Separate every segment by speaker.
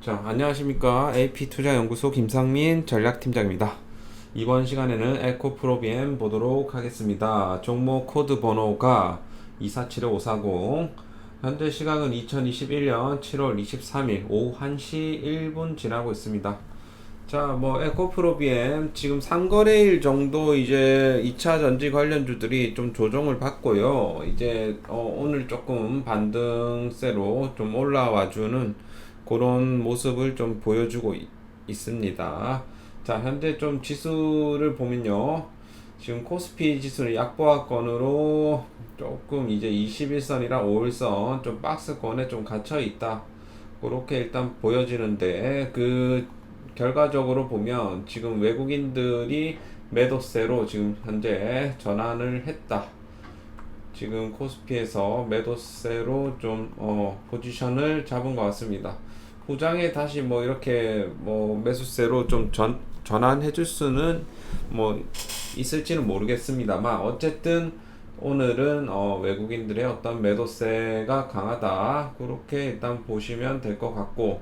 Speaker 1: 자, 안녕하십니까. AP투자연구소 김상민 전략팀장입니다. 이번 시간에는 에코프로비엠 보도록 하겠습니다. 종목 코드 번호가 247540. 현재 시각은 2021년 7월 23일 오후 1시 1분 지나고 있습니다. 자, 뭐 에코프로비엠 지금 상거래일 정도 이제 2차 전지 관련주들이 좀 조정을 받고요. 이제 어, 오늘 조금 반등세로 좀 올라와 주는 그런 모습을 좀 보여주고 있, 있습니다. 자, 현재 좀 지수를 보면요. 지금 코스피 지수는 약보합권으로 조금 이제 21선이랑 5일선 좀 박스권에 좀 갇혀 있다. 그렇게 일단 보여지는데 그 결과적으로 보면 지금 외국인들이 매도세로 지금 현재 전환을 했다. 지금 코스피에서 매도세로 좀 어, 포지션을 잡은 것 같습니다. 후장에 다시 뭐 이렇게 뭐 매수세로 좀 전, 전환해 줄 수는 뭐 있을지는 모르겠습니다만 어쨌든 오늘은 어, 외국인들의 어떤 매도세가 강하다 그렇게 일단 보시면 될 것 같고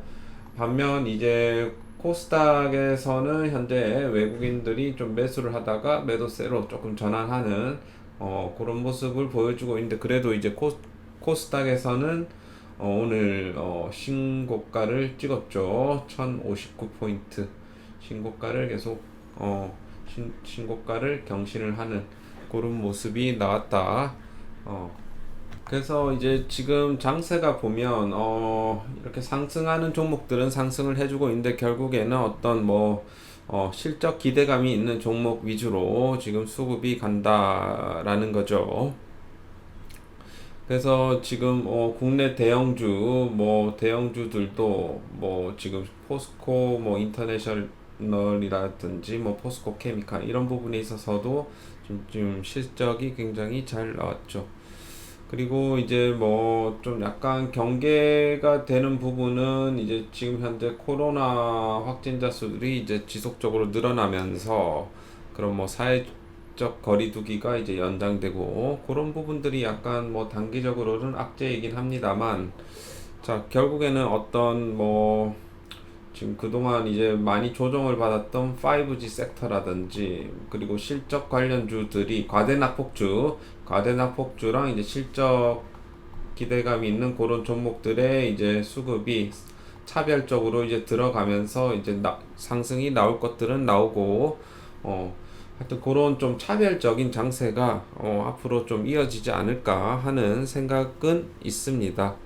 Speaker 1: 반면 이제 코스닥에서는 현재 외국인들이 좀 매수를 하다가 매도세로 조금 전환하는 어, 그런 모습을 보여주고 있는데 그래도 이제 코, 코스닥에서는 어, 오늘 어, 신고가를 찍었죠. 1059포인트 신고가를 계속 어, 신, 신고가를 경신을 하는 그런 모습이 나왔다. 어, 그래서 이제 지금 장세가 보면 어 이렇게 상승하는 종목들은 상승을 해주고 있는데 결국에는 어떤 뭐 어, 실적 기대감이 있는 종목 위주로 지금 수급이 간다라는 거죠. 그래서 지금 어, 국내 대형주 뭐 대형주들도 뭐 지금 포스코 뭐 인터내셔널이라든지 뭐 포스코 케미칼 이런 부분에 있어서도 좀, 좀 실적이 굉장히 잘 나왔죠. 그리고 이제 뭐 좀 약간 경계가 되는 부분은 이제 지금 현재 코로나 확진자 수들이 이제 지속적으로 늘어나면서 그런 뭐 사회적 거리두기가 이제 연장되고 그런 부분들이 약간 뭐 단기적으로는 악재이긴 합니다만 자 결국에는 어떤 뭐 지금 그동안 이제 많이 조정을 받았던 5G 섹터라든지 그리고 실적 관련주들이 과대낙폭주, 과대낙폭주랑 이제 실적 기대감이 있는 그런 종목들의 이제 수급이 차별적으로 이제 들어가면서 이제 나, 상승이 나올 것들은 나오고 어 하여튼 그런 좀 차별적인 장세가 어 앞으로 좀 이어지지 않을까 하는 생각은 있습니다.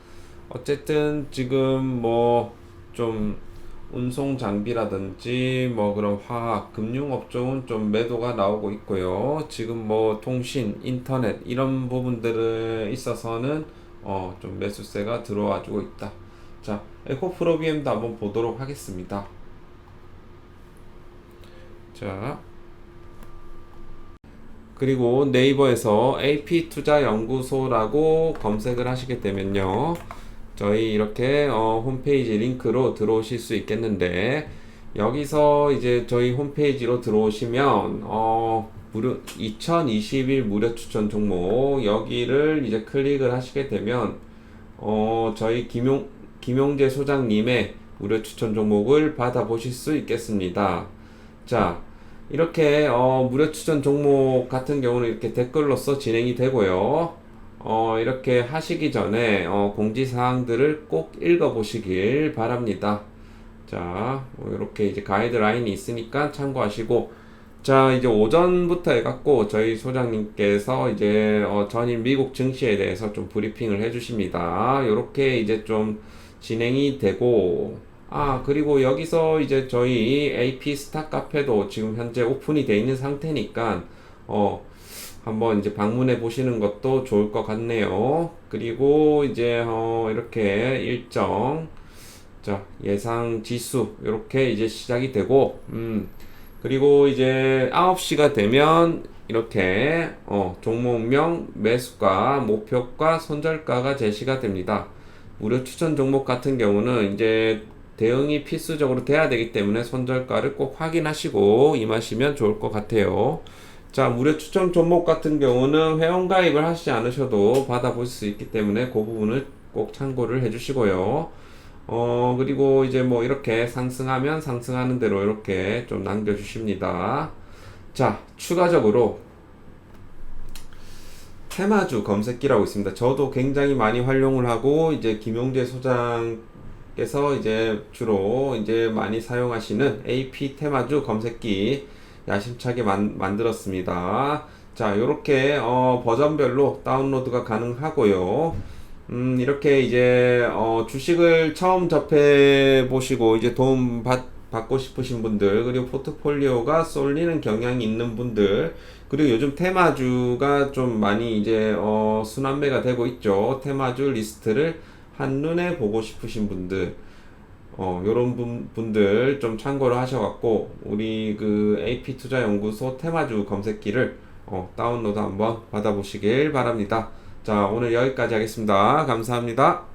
Speaker 1: 어쨌든 지금 뭐좀 운송 장비라든지 뭐 그런 화학, 금융 업종은 좀 매도가 나오고 있고요. 지금 뭐 통신, 인터넷 이런 부분들에 있어서는 어 좀 매수세가 들어와 주고 있다. 자, 에코프로비엠도 한번 보도록 하겠습니다. 자. 그리고 네이버에서 AP투자연구소라고 검색을 하시게 되면요. 저희 이렇게 어, 홈페이지 링크로 들어오실 수 있겠는데 여기서 이제 저희 홈페이지로 들어오시면 어, 무료 2021 무료 추천 종목 여기를 이제 클릭을 하시게 되면 어, 저희 김용 김용재 소장님의 무료 추천 종목을 받아보실 수 있겠습니다. 자, 이렇게 어, 무료 추천 종목 같은 경우는 이렇게 댓글로서 진행이 되고요. 어, 이렇게 하시기 전에 어, 공지사항들을 꼭 읽어보시길 바랍니다. 자, 뭐 이렇게 이제 가이드라인이 있으니까 참고하시고, 자, 이제 오전부터 해갖고 저희 소장님께서 이제 어, 전일 미국 증시에 대해서 좀 브리핑을 해주십니다. 이렇게 이제 좀 진행이 되고, 아, 그리고 여기서 이제 저희 AP 스타 카페도 지금 현재 오픈이 돼 있는 상태니까, 어, 한번 이제 방문해 보시는 것도 좋을 것 같네요. 그리고 이제 어 이렇게 일정 자 예상 지수 이렇게 이제 시작이 되고 음 그리고 이제 9시가 되면 이렇게 어 종목명 매수가 목표가 손절가가 제시가 됩니다. 무료 추천 종목 같은 경우는 이제 대응이 필수적으로 돼야 되기 때문에 손절가를 꼭 확인하시고 임하시면 좋을 것 같아요. 자, 무료 추천 종목 같은 경우는 회원 가입을 하시지 않으셔도 받아보실 수 있기 때문에 그 부분을 꼭 참고를 해주시고요. 어, 그리고 이제 뭐 이렇게 상승하면 상승하는 대로 이렇게 좀 남겨주십니다. 자, 추가적으로 테마주 검색기라고 있습니다. 저도 굉장히 많이 활용을 하고 이제 김용재 소장께서 이제 주로 이제 많이 사용하시는 AP 테마주 검색기 야심차게 만, 만들었습니다. 자, 요렇게 어, 버전별로 다운로드가 가능하고요. 음, 이렇게 이제 어, 주식을 처음 접해 보시고 이제 도움 받, 받고 싶으신 분들 그리고 포트폴리오가 쏠리는 경향이 있는 분들 그리고 요즘 테마주가 좀 많이 이제 어, 순환매가 되고 있죠. 테마주 리스트를 한눈에 보고 싶으신 분들 어, 요런 분, 분들 좀 참고를 하셔갖고, 우리 그 AP 투자 연구소 테마주 검색기를 어, 다운로드 한번 받아보시길 바랍니다. 자, 오늘 여기까지 하겠습니다. 감사합니다.